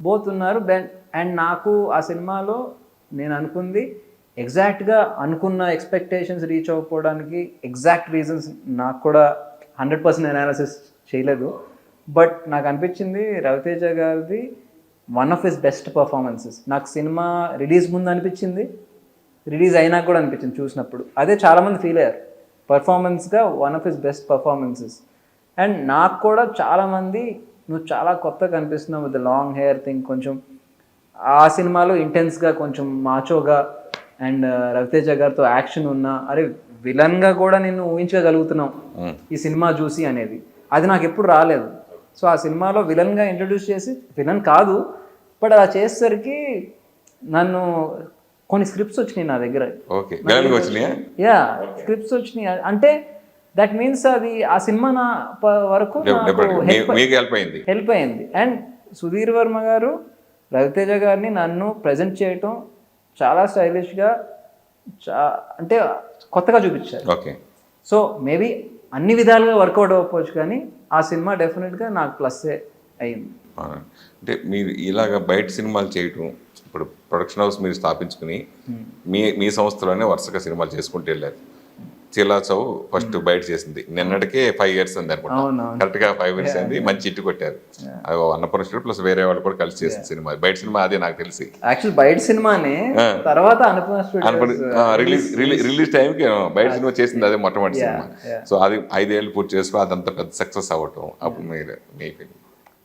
పోతున్నారు Ben and నాకు ఆ సినిమాలో నేను అనుకుంది ఎగ్జాక్ట్గా అనుకున్న ఎక్స్పెక్టేషన్స్ రీచ్ అవ్వకపోవడానికి ఎగ్జాక్ట్ రీజన్స్ నాకు కూడా హండ్రెడ్ పర్సెంట్ అనాలిసిస్ చేయలేదు. బట్ నాకు అనిపించింది రవితేజ గారిది one of his best performances నాకు సినిమా రిలీజ్ ముందు అనిపించింది రిలీజ్ అయినా కూడా అనిపించింది చూసినప్పుడు. అదే చాలామంది ఫీల్ అయ్యారు. పర్ఫార్మెన్స్గా one of his best performances and నాకు కూడా చాలామంది నువ్వు చాలా కొత్తగా కనిపిస్తున్నావు విత్ లాంగ్ హెయిర్ థింగ్ కొంచెం ఆ సినిమాలో ఇంటెన్స్గా కొంచెం మాచోగా అండ్ రవితేజ గారితో యాక్షన్ ఉన్నా అరే విలన్గా కూడా నేను ఊహించగలుగుతున్నావు ఈ సినిమా చూసి అనేది. అది నాకు ఎప్పుడు రాలేదు. సో ఆ సినిమాలో విలన్గా ఇంట్రడ్యూస్ చేసి విలన్ కాదు బట్ అలా చేసేసరికి నన్ను కొన్ని స్క్రిప్ట్స్ వచ్చినాయి నా దగ్గర. యా స్క్రిప్ట్స్ వచ్చినాయి. అంటే దట్ మీన్స్ అది ఆ సినిమా నా వరకు హెల్ప్ అయింది. హెల్ప్ అయింది. అండ్ సుధీర్ వర్మ గారు రవితేజ గారిని నన్ను ప్రజెంట్ చేయటం చాలా స్టైలిష్గా చా అంటే కొత్తగా చూపించారు. ఓకే సో మేబీ అన్ని విధాలుగా వర్కౌట్ అవ్వకపోవచ్చు కానీ ఆ సినిమా డెఫినెట్గా నాకు ప్లస్సే అయింది. అంటే మీరు ఇలాగ బయట సినిమాలు చేయటం ఇప్పుడు ప్రొడక్షన్ హౌస్ మీరు స్థాపించుకుని మీ మీ సంస్థలోనే వరుసగా సినిమాలు చేసుకుంటూ వెళ్ళారు. చీలా చౌ ఫస్ట్ బయట చేసింది. నిన్నటికే ఫైవ్ ఇయర్స్ ఉంది అనుకుంటా. కరెక్ట్గా ఫైవ్ ఇయర్స్ అయింది. మంచి ఇట్టు కొట్టారు. అది అన్నపూర్ణ ప్లస్ వేరే వాళ్ళు కూడా కలిసి చేసిన సినిమా. బయట సినిమా అదే నాకు తెలిసి. యాక్చువల్ బయట సినిమానే తర్వాత రిలీజ్ రిలీజ్ టైంకి బయట సినిమా చేసింది అదే మొట్టమొదటి సినిమా. సో అది ఐదేళ్ళు పూర్తి చేసుకుని అదంతా పెద్ద సక్సెస్ అవ్వటం. అప్పుడు మీరు మీ feeling.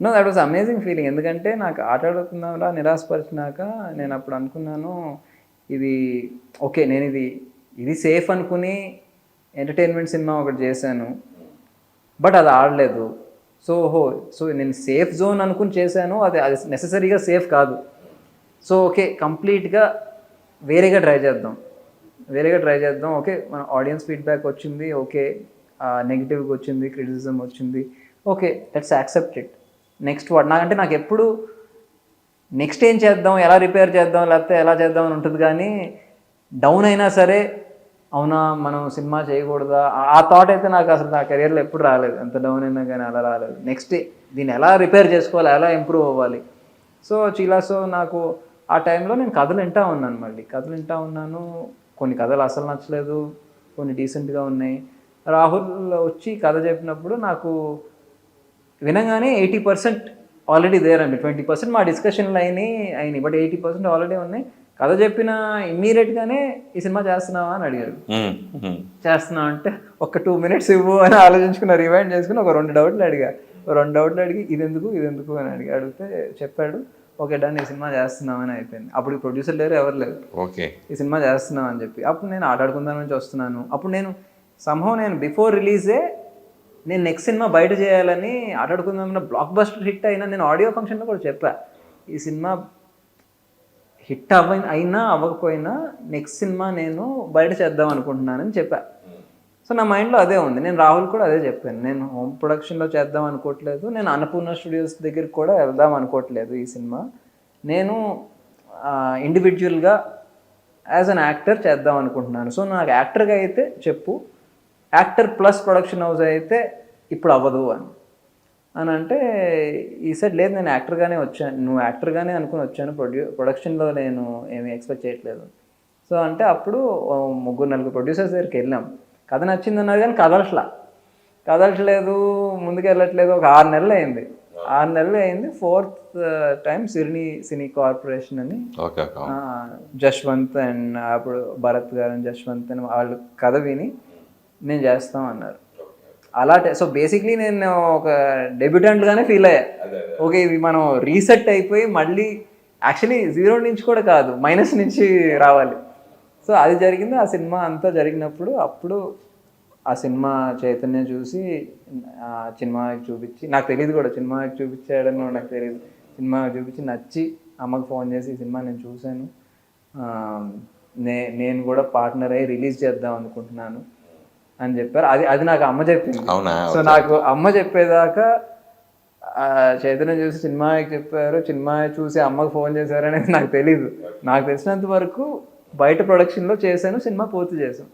No that was amazing feeling ఎందుకంటే నాకు ఆట ఆడుతున్నారా నిరాశపరిచినాక నేను అప్పుడు అనుకున్నాను ఇది ఓకే నేను ఇది ఇది సేఫ్ అనుకుని ఎంటర్టైన్మెంట్ సినిమా ఒకటి చేశాను. బట్ అది ఆడలేదు. సో హో సో నేను సేఫ్ జోన్ అనుకుని చేశాను. అది అది నెససరీగా సేఫ్ కాదు. సో ఓకే కంప్లీట్గా వేరేగా ట్రై చేద్దాం. వేరేగా ట్రై చేద్దాం. ఓకే మన ఆడియన్స్ ఫీడ్బ్యాక్ వచ్చింది. ఓకే నెగిటివ్గా వచ్చింది క్రిటిసిజం వచ్చింది. Okay let's accept it next వాడు నాకంటే నాకు ఎప్పుడు నెక్స్ట్ ఏం చేద్దాం ఎలా రిపేర్ చేద్దాం లేకపోతే ఎలా చేద్దాం అని ఉంటుంది కానీ డౌన్ అయినా సరే అవునా? మనం సినిమా చేయకూడదా? ఆ- థాట్ అయితే నాకు అసలు నా కెరియర్లో ఎప్పుడు రాలేదు. ఎంత డౌన్ అయినా కానీ అలా రాలేదు. నెక్స్ట్ దీన్ని ఎలా రిపేర్ చేసుకోవాలి? ఎలా ఇంప్రూవ్ అవ్వాలి? సో చీలాసో నాకు ఆ టైంలో నేను కథలు వింటా ఉన్నాను మళ్ళీ. కథలు వింటా ఉన్నాను. కొన్ని కథలు అసలు నచ్చలేదు. కొన్ని డీసెంట్గా ఉన్నాయి. రాహుల్ వచ్చి కథ చెప్పినప్పుడు నాకు వినగానే ఎయిటీ పర్సెంట్ ఆల్రెడీ దేర్ అండి. ట్వంటీ పర్సెంట్ మా డిస్కషన్లు అయినాయి అయినాయి. బట్ ఎయిటీ పర్సెంట్ ఆల్రెడీ ఉన్నాయి. కథ చెప్పిన ఇమ్మీడియట్గానే ఈ సినిమా చేస్తున్నావా అని అడిగారు. చేస్తున్నావు అంటే ఒక టూ మినిట్స్ ఇవ్వు అని ఆలోచించుకున్న రివైండ్ చేసుకుని ఒక రెండు డౌట్లు అడిగా. రెండు డౌట్లు అడిగి ఇది ఎందుకు ఇది ఎందుకు అని అడిగి అడిగితే చెప్పాడు ఓకే డన్ ఈ సినిమా చేస్తున్నామని అయిపోయింది. అప్పుడు ప్రొడ్యూసర్ లేరు ఎవరు లేరు. ఓకే. ఈ సినిమా చేస్తున్నాం అని చెప్పి. అప్పుడు నేను ఆటాడుకుందాం నుంచి వస్తున్నాను. అప్పుడు నేను సంభవం నేను బిఫోర్ రిలీజే నేను నెక్స్ట్ సినిమా బయట చేయాలని ఆటాడుకుందాం బ్లాక్ బస్టర్ హిట్ అయినా నేను ఆడియో ఫంక్షన్లో కూడా చెప్పా. ఈ సినిమా హిట్ అవ్వ అయినా అవ్వకపోయినా నెక్స్ట్ సినిమా నేను బయట చేద్దాం అనుకుంటున్నానని చెప్పా. సో నా మైండ్లో అదే ఉంది. నేను రాహుల్ కూడా అదే చెప్పాను. నేను హోమ్ ప్రొడక్షన్లో చేద్దాం అనుకోవట్లేదు. నేను అన్నపూర్ణ స్టూడియోస్ దగ్గరికి కూడా వెళ్దాం అనుకోవట్లేదు ఈ సినిమా. నేను ఇండివిజువల్గా యాజ్ అన్ యాక్టర్ చేద్దాం అనుకుంటున్నాను. సో నాకు యాక్టర్గా అయితే చెప్పు. యాక్టర్ ప్లస్ ప్రొడక్షన్ హౌస్ అయితే ఇప్పుడు అవ్వదు అని. అని అంటే ఈ సెట్ లేదు నేను యాక్టర్గానే వచ్చాను నువ్వు యాక్టర్గానే అనుకుని వచ్చాను ప్రొడ్యూ ప్రొడక్షన్లో నేను ఏమి ఎక్స్పెక్ట్ చేయట్లేదు. సో అంటే అప్పుడు ముగ్గురు నలుగురు ప్రొడ్యూసర్స్ దగ్గరికి వెళ్ళాం. కథ నచ్చింది అన్నారు కానీ కదలట్లా. కదలట్లేదు ముందుకు వెళ్ళట్లేదు ఒక ఆరు నెలలు అయింది. ఆరు నెలలు అయింది ఫోర్త్ టైం సిరిని సినీ కార్పొరేషన్ అని. జశ్వంత్ అండ్ అప్పుడు భరత్ గారు జశ్వంత్ అని వాళ్ళు కథ విని నేను చేస్తాం అన్నారు. అలా సో బేసిక్లీ నేను ఒక డెబ్యూటెంట్ గానే ఫీల్ అయ్యా ఓకే ఇది మనం రీసెట్ అయిపోయి మళ్ళీ యాక్చువల్లీ జీరో నుంచి కూడా కాదు మైనస్ నుంచి రావాలి. సో అది జరిగింది ఆ సినిమా అంతా జరిగినప్పుడు అప్పుడు ఆ సినిమా చైతన్య చూసి ఆ సినిమాకి చూపించి నాకు తెలియదు కూడా సినిమాకి చూపించాడని నాకు తెలియదు సినిమా చూపించి నచ్చి అమ్మకి ఫోన్ చేసి ఈ సినిమా నేను చూశాను. నే నేను కూడా పార్ట్నర్ అయ్యి రిలీజ్ చేద్దాం అనుకుంటున్నాను. అని చెప్పారు. అది అది నాకు అమ్మ చెప్పింది. అవునా? సో నాకు అమ్మ చెప్పేదాకా చైతన్య చూసి సినిమాకి చెప్పారు. సినిమా చూసి అమ్మకి ఫోన్ చేశారు అనేది నాకు తెలీదు. నాకు తెలిసినంత వరకు బయట ప్రొడక్షన్లో చేశాను సినిమా పూర్తి చేశాను.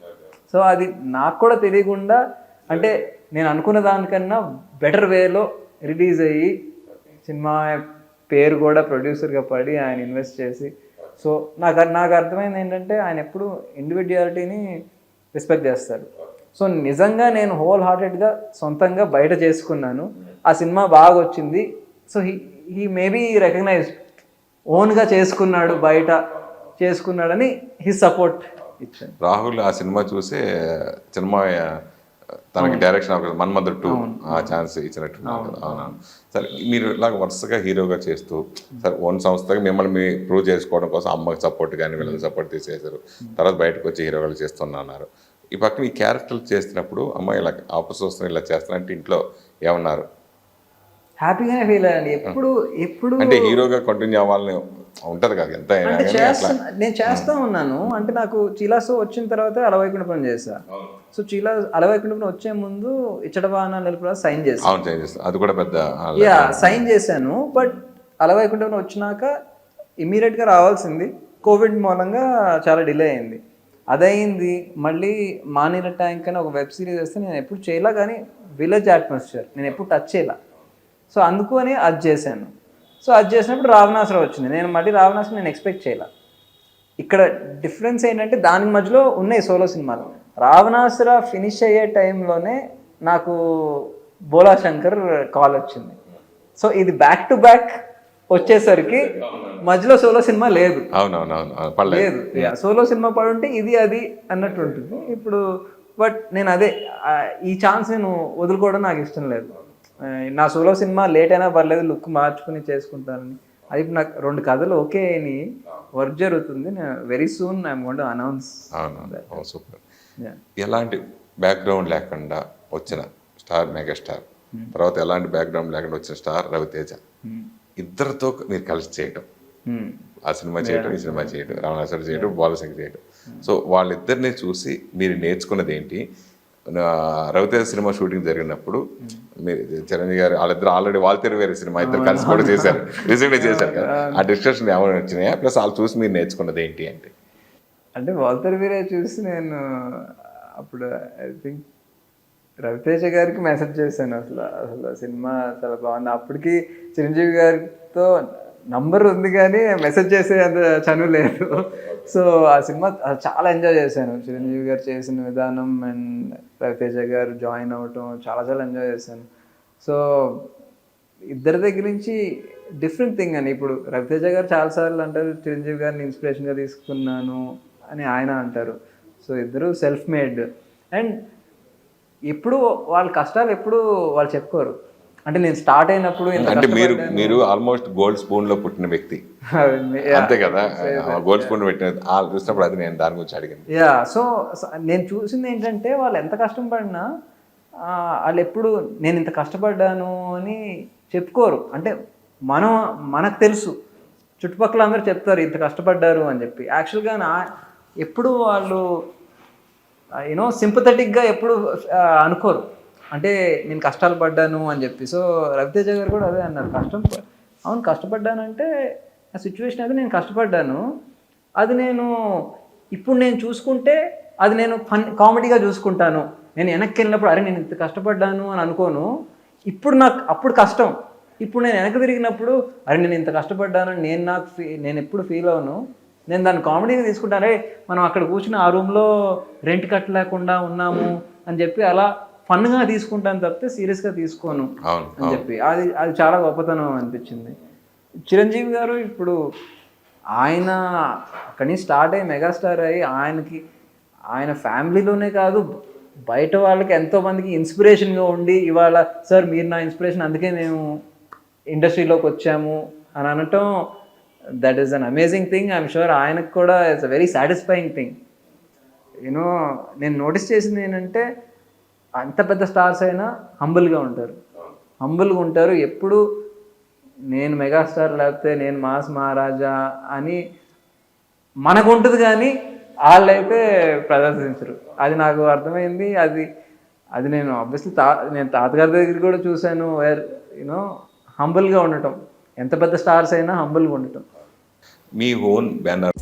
సో అది నాకు కూడా తెలియకుండా అంటే నేను అనుకున్న దానికన్నా బెటర్ వేలో రిలీజ్ అయ్యి సినిమా పేరు కూడా ప్రొడ్యూసర్గా పడి ఆయన ఇన్వెస్ట్ చేసి సో నాకు నాకు అర్థమైంది ఏంటంటే ఆయన ఎప్పుడు ఇండివిజువాలిటీని రెస్పెక్ట్ చేస్తాడు. సో నిజంగా నేను హోల్ హార్టెడ్గా సొంతంగా బయట చేసుకున్నాను. ఆ సినిమా బాగా వచ్చింది so he he maybe recognise ఓన్గా చేసుకున్నాడు బయట చేసుకున్నాడని హీ సపోర్ట్ ఇచ్చాను. రాహుల్ ఆ సినిమా చూసే సినిమా తనకి డైరెక్షన్ ఒక మన్మధుడు టూ ఆ ఛాన్స్ ఇచ్చినట్టు అవునవును సరే మీరు ఇలాగ వరుసగా హీరోగా చేస్తూ సరే ఓన్ సంస్థగా మిమ్మల్ని మీ ప్రూవ్ చేసుకోవడం కోసం అమ్మకి సపోర్ట్ కానీ వీళ్ళకి సపోర్ట్ తీసేశారు. తర్వాత బయటకు వచ్చి హీరోగా చేస్తున్నా అన్నారు. ఈ పక్కన ఈ క్యారెక్టర్లు చేస్తున్నప్పుడు అమ్మ ఇలా ఆపోజిట్ వస్తుంది ఇలా చేస్తానంటే ఇంట్లో ఏమన్నారు? హ్యాపీగానే ఫీల్ అయ్యాను ఎప్పుడు ఎప్పుడు అంటే హీరోగా కంటిన్యూ అవ్వాలని ఉంటది కదా ఎంత అంటే చేస్తున్నా నేను చేస్తా ఉన్నాను. అంటే నాకు చీలాసు వచ్చిన తర్వాత అలవైకుంఠపురం చేశా. సో చీలా అలవైకుంఠపురం వచ్చే ముందు ఇచ్చట వాహనాలు నిలుపురా సైన్ చేశా. అవును చేంజెస్ అది కూడా పెద్ద యా సైన్ చేశాను. బట్ అలవైకుంఠపురం వచ్చినాక ఇమీడియట్గా రావాల్సింది. కోవిడ్ మూలంగా చాలా డిలే అయింది. అదయింది. మళ్ళీ మానిల ట్యాంక్ అని ఒక వెబ్ సిరీస్ వస్తే నేను ఎప్పుడు చేయలే కానీ విలేజ్ అట్మాస్ఫియర్. నేను ఎప్పుడు టచ్ చేయలే. సో అందుకు అని అది చేశాను. సో అది చేసినప్పుడు రావణాసురం వచ్చింది. నేను మళ్ళీ రావణాసురం నేను ఎక్స్పెక్ట్ చేయలే. ఇక్కడ డిఫరెన్స్ ఏంటంటే దాని మధ్యలో ఉన్నాయి సోలో సినిమాలు. రావణాసుర ఫినిష్ అయ్యే టైంలోనే నాకు బోలా శంకర్ కాల్ వచ్చింది. సో ఇది బ్యాక్ టు బ్యాక్ వచ్చేసరికి మధ్యలో సోలో సినిమా లేదు. అవునవునవును లేదు. సోలో సినిమా పడుంటే ఇది అది అన్నట్టు ఉంటుంది. ఇప్పుడు బట్ నేను అదే ఈ ఛాన్స్ నేను వదులుకోవడం నాకు ఇష్టం లేదు. నా సోలో సినిమా లేట్ అయినా పర్లేదు లుక్ మార్చుకుని చేసుకుంటానని. అది నాకు రెండు కథలు ఓకే అని వర్క్ జరుగుతుంది. నేను very soon I'm gonna announce అవును సూపర్. ఎలాంటి బ్యాక్గ్రౌండ్ లేకుండా వచ్చిన స్టార్ మెగాస్టార్? తర్వాత ఎలాంటి బ్యాక్గ్రౌండ్ లేకుండా వచ్చిన స్టార్ రవితేజ? ఇద్దరితో మీరు కలిసి చేయటం. ఆ సినిమా చేయటం ఈ సినిమా చేయటం రావణాసుడు చేయటం బాలశంకర్ చేయటం. సో వాళ్ళిద్దరిని చూసి మీరు నేర్చుకున్నది ఏంటి? రవితేజ సినిమా షూటింగ్ జరిగినప్పుడు మీరు చిరంజీవి గారు వాళ్ళిద్దరు ఆల్రెడీ వాళ్ళ వేరే సినిమా ఇద్దరు కలిసి కూడా చేశారు. రీసెంట్గా చేశారు కదా. ఆ డిస్కషన్ ఏమైనా వచ్చినాయా? ప్లస్ వాళ్ళు చూసి మీరు నేర్చుకున్నది ఏంటి అంటే? అంటే వాల్తర్ వీరే చూసి నేను అప్పుడు ఐ థింక్ రవితేజ గారికి మెసేజ్ చేశాను. అసలు అసలు ఆ సినిమా చాలా బాగుంది. అప్పటికి చిరంజీవి గారితో నంబర్ ఉంది కానీ మెసేజ్ చేసే అంత చనువు లేదు. సో ఆ సినిమా చాలా ఎంజాయ్ చేశాను. చిరంజీవి గారు చేసిన విధానం అండ్ రవితేజ గారు జాయిన్ అవ్వటం చాలా చాలా ఎంజాయ్ చేశాను. సో ఇద్దరి దగ్గర నుంచి డిఫరెంట్ థింగ్ అని ఇప్పుడు రవితేజ గారు చాలాసార్లు అంటారు చిరంజీవి గారిని ఇన్స్పిరేషన్గా తీసుకున్నాను అని ఆయన అంటారు. సో ఇద్దరు సెల్ఫ్ మేడ్ అండ్ ఎప్పుడు వాళ్ళ కష్టాలు ఎప్పుడు వాళ్ళు చెప్పుకోరు. అంటే నేను స్టార్ట్ అయినప్పుడు అంటే మీరు మీరు ఆల్మోస్ట్ గోల్డ్ స్పూన్లో పుట్టిన వ్యక్తి. అంతే కదా? గోల్డ్ స్పూన్ పెట్టిన చూసినప్పుడు అది నేను దాని గురించి అడిగింది. యా సో నేను చూసింది ఏంటంటే వాళ్ళు ఎంత కష్టపడినా ఆ, వాళ్ళు ఎప్పుడు నేను ఇంత కష్టపడ్డాను అని చెప్పుకోరు. అంటే మనం మనకు తెలుసు. చుట్టుపక్కల అందరూ చెప్తారు ఇంత కష్టపడ్డారు అని చెప్పి. యాక్చువల్గా నా ఎప్పుడు వాళ్ళు యూనో సింపథెటిక్గా ఎప్పుడు అనుకోరు. అంటే నేను కష్టాలు పడ్డాను అని చెప్పి. సో రవితేజ గారు కూడా అదే అన్నారు. కష్టం అవును కష్టపడ్డానంటే ఆ సిచ్యువేషన్ అది నేను కష్టపడ్డాను. అది నేను ఇప్పుడు నేను చూసుకుంటే అది నేను ఫన్ కామెడీగా చూసుకుంటాను. నేను వెనక్కి వెళ్ళినప్పుడు అరే నేను ఇంత కష్టపడ్డాను అని అనుకోను. ఇప్పుడు నాకు అప్పుడు కష్టం. ఇప్పుడు నేను వెనక్కి తిరిగినప్పుడు అరే నేను ఇంత కష్టపడ్డాను నేను నాకు ఫీ నేను ఎప్పుడు ఫీల్ అవును నేను దాన్ని కామెడీగా తీసుకుంటాను. మనం అక్కడ కూర్చుని ఆ రూమ్లో రెంట్ కట్టలేకుండా ఉన్నాము అని చెప్పి అలా ఫన్గా తీసుకుంటాను తప్పితే సీరియస్గా తీసుకోను అని చెప్పి. అది అది చాలా గొప్పతనం అనిపించింది. చిరంజీవి గారు ఇప్పుడు ఆయన అక్కడి నుంచి స్టార్ట్ అయ్యి మెగాస్టార్ అయ్యి ఆయనకి ఆయన ఫ్యామిలీలోనే కాదు బయట వాళ్ళకి ఎంతో మందికి ఇన్స్పిరేషన్గా ఉండి ఇవాళ సార్ మీరు నా ఇన్స్పిరేషన్ అందుకే మేము ఇండస్ట్రీలోకి వచ్చాము అని అనటం that is an amazing thing I'm sure ఆయనకు కూడా it's a very satisfying thing you know నేను నోటీస్ చేసింది ఏంటంటే అంత పెద్ద స్టార్స్ అయినా హంబుల్గా ఉంటారు. హంబుల్గా ఉంటారు. ఎప్పుడు నేను మెగాస్టార్ లేకపోతే నేను మాస్ మహారాజా అని మనకు ఉంటుంది కానీ వాళ్ళైతే ప్రదర్శించరు. అది నాకు అర్థమైంది. అది అది నేను ఆబ్వియస్లీ తా నేను తాతగారి దగ్గర కూడా చూశాను. వేర్ యూనో హంబుల్గా ఉండటం. ఎంత పెద్ద స్టార్స్ అయినా హంబుల్గా ఉండటం. మీ ఓన్ బ్యానర్